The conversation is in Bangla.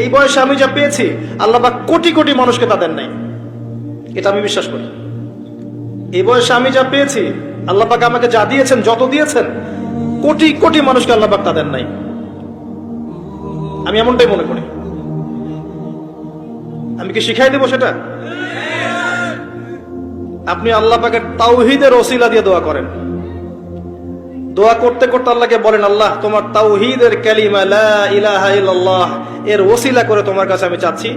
এই বয়সে আমি যা পেয়েছি, আল্লাহ পাক কোটি কোটি মানুষকে তা দেন নাই। এটা আমি বিশ্বাস করি। এই বয়সে আমি যা পেয়েছি আল্লাহবাক আমাকে যা দিয়েছেন, যত দিয়েছেন, কোটি কোটি মানুষকে আল্লাহ পাক তা দেন নাই। আমি এমনটাই মনে করি। আমি কি শিখাই দেবো সেটা? আপনি আল্লাহ পাকের তাওহিদের ওসিলা দিয়ে দোয়া করেন। দোয়া করতে করতে আল্লাহকে বলেন, আল্লাহ, তোমার তাওহিদের ক্যালিমা লা ইলাহা ইল্লাল্লাহ, এর ওসিলা করে তোমার কাছে আমি চাচ্ছি।